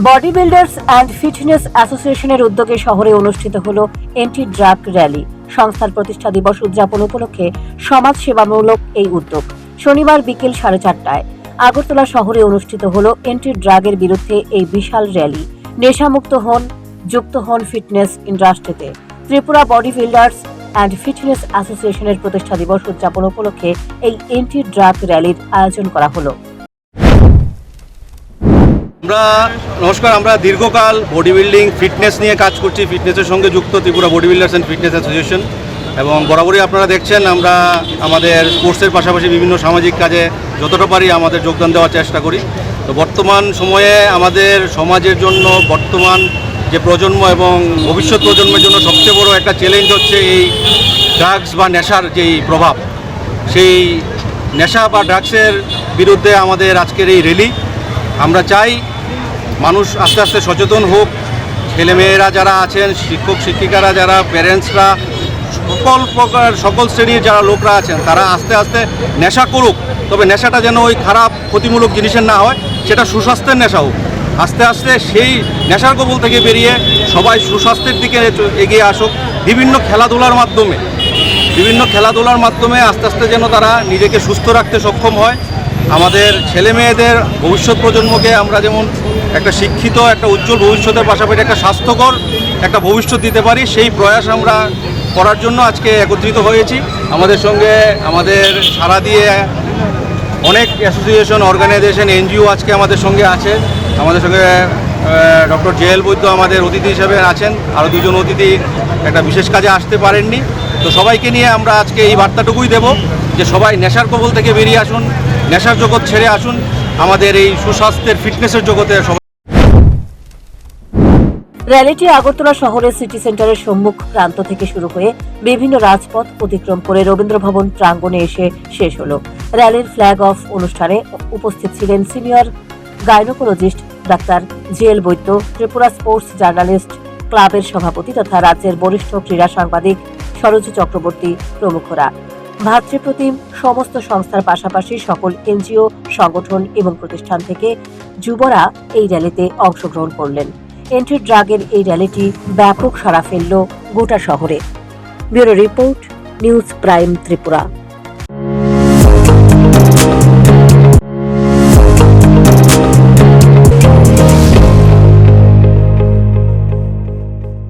Body builders and fitness অ্যাসোসিয়েশনের উদ্যোগে শহরে অনুষ্ঠিত হল এন্টি ড্রাগ র্যালি। সংস্থার প্রতিষ্ঠা দিবস উদযাপন উপলক্ষে সমাজ সেবামূলক এই উদ্যোগ। শনিবার বিকেল সাড়ে চারটায় আগরতলা শহরে অনুষ্ঠিত হল এন্টি ড্রাগের বিরুদ্ধে এই বিশাল র্যালি। নেশামুক্ত হন, যুক্ত হন ফিটনেস ইন্ডাস্ট্রিতে। Tripura Body Builders and Fitness অ্যাসোসিয়েশনের প্রতিষ্ঠা দিবস উদযাপন উপলক্ষে এই এন্টি ড্রাগ র্যালির আয়োজন করা হলো। আমরা, নমস্কার, আমরা দীর্ঘকাল বডি বিল্ডিং ফিটনেস নিয়ে কাজ করছি। ফিটনেসের সঙ্গে যুক্ত Tripura Body Builders and Fitness Association এবং বরাবরই আপনারা দেখছেন, আমরা আমাদের স্পোর্টসের পাশাপাশি বিভিন্ন সামাজিক কাজে যতটা পারি আমাদের যোগদান দেওয়ার চেষ্টা করি। তো বর্তমান সময়ে আমাদের সমাজের জন্য বর্তমান যে প্রজন্ম এবং ভবিষ্যৎ প্রজন্মের জন্য সবচেয়ে বড় একটা চ্যালেঞ্জ হচ্ছে এই ড্রাগস বা নেশার যেই প্রভাব। সেই নেশা বা ড্রাগসের বিরুদ্ধে আমাদের আজকের এই র্যালি আমরা চাই মানুষ আস্তে আস্তে সচেতন হোক। ছেলেমেয়েরা যারা আছেন, শিক্ষক, শিক্ষিকারা যারা প্যারেন্টসরা সকল প্রকার, সকল শ্রেণির যারা লোকরা আছেন, তারা আস্তে আস্তে নেশা করুক। তবে নেশাটা যেন ওই খারাপ, ক্ষতিমূলক জিনিসের না হয়, সেটা সুস্বাস্থ্যের নেশা হোক। আস্তে আস্তে সেই নেশার কবল থেকে বেরিয়ে সবাই সুস্বাস্থ্যের দিকে এগিয়ে আসুক। বিভিন্ন খেলাধুলার মাধ্যমে, বিভিন্ন খেলাধুলার মাধ্যমে আস্তে আস্তে যেন তারা নিজেকে সুস্থ রাখতে সক্ষম হয়। আমাদের ছেলে মেয়েদের ভবিষ্যৎ প্রজন্মকে আমরা যেমন একটা শিক্ষিত, একটা উজ্জ্বল ভবিষ্যতের পাশাপাশি একটা স্বাস্থ্যকর একটা ভবিষ্যৎ দিতে পারি, সেই প্রয়াস আমরা করার জন্য আজকে একত্রিত হয়েছি। আমাদের সঙ্গে আমাদের সারা দিয়ে অনেক অ্যাসোসিয়েশন, অর্গানাইজেশন, এনজিও আজকে আমাদের সঙ্গে আছে। আমাদের সঙ্গে ডক্টর জেএল বৈদ্য আমাদের অতিথি হিসেবে আছেন। আরও দুজন অতিথি একটা বিশেষ কাজে আসতে পারেননি। তো সবাইকে নিয়ে আমরা আজকে এই বার্তাটুকুই দেব যে সবাই নেশার কবল থেকে বেরিয়ে আসুন। নেশার জগৎ ছেড়ে আসুন। আমাদের এই সুস্বাস্থ্যের ফিটনেসের জগতে র্যালিটি আগরতলা শহরের সিটি সেন্টারের সম্মুখ প্রান্ত থেকে শুরু হয়ে বিভিন্ন রাজপথ অতিক্রম করে রবীন্দ্র ভবন প্রাঙ্গণে এসে শেষ হলো। র্যালির ফ্ল্যাগ অফ অনুষ্ঠানে উপস্থিত ছিলেন senior gynaecologist doctor GL Baidya, Tripura sports journalist ক্লাবের সভাপতি তথা রাজ্যের বরিষ্ঠ ক্রীড়া সাংবাদিক সরোজ চক্রবর্তী প্রমুখরা। ভাতৃপ্রতিম সমস্ত সংস্থার পাশাপাশি সকল এনজিও, সংগঠন এবং প্রতিষ্ঠান থেকে যুবরা এই র্যালিতে অংশগ্রহণ করলেন। এন্ট্রি ড্রাগের এই র্যালিটি ব্যাপক সাড়া ফেলল গোটা শহরে। Bureau report, news prime Tripura.